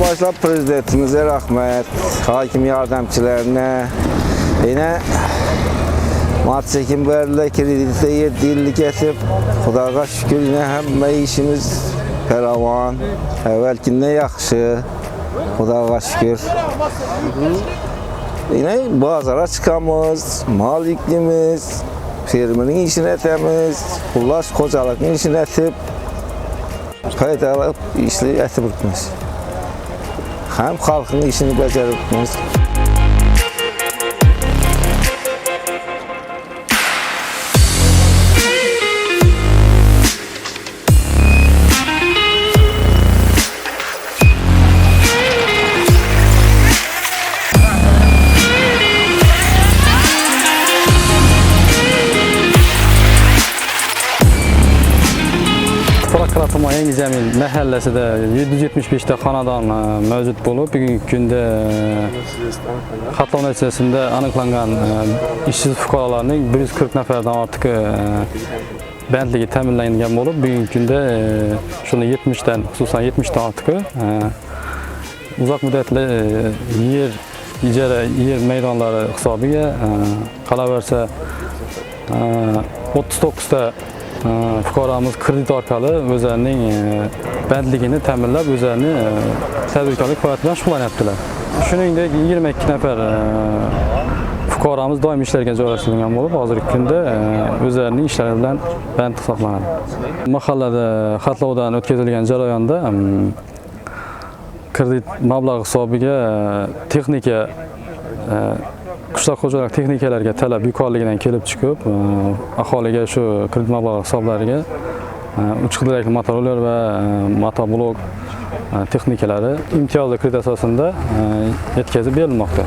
Başta prezidentimize rahmet, hakim yardımcılarına, yine Matsekin Berle kredite 7 yıllık etip, şükür yine hem işimiz feravan, evvelkinde yaxşı, Xudağa şükür. Yine bazara çıkamız, mal yüklümüz, firmanın işini etemiz, Ulaş kocalıkın işini etip, kayıt alıp işli etip bitmez. Hem halkın işini becerip Yengi Cəmil məhəlləsidə 775-də xanadan ə, mövcud olub. Bugünkü gündə ə, xatlama nəticəsində anıqlanan ə, işsiz fuqaraların 140 nəfərdən artıq ə, bəndligi təminlənən olub. Bugünkü gündə şunu 70-dən, xüsusən 70-dən artıq uzaq yer icra yer meydanları hesabı ilə qala versə 39'da e, fuqaramız kredit orqali o'zlarining e, bandligini ta'minlab o'zlarini e, tadbirkorlik faoliyati bilan shug'ullanyaptilar. Shuningdek 22 nafar e, fuqaromiz doimiy ishlarga joylashtirilgan bo'lib, hozirgi kunda e, o'zlarining ishlari bilan band hisoblanadi. Mahallada xatlovdan o'tkazilgan jarayonda kredit mablag' hisobiga e, texnika e, qishloq xo'jalik texnikalariga talab yuqorligidan kelib chiqib e, aholiga shu kredit mablag'i hisoblariga e, uch xillikli motoroller va e, motoblok texnikalari imtiyozli kredit asosida yetkazib berilmoqda.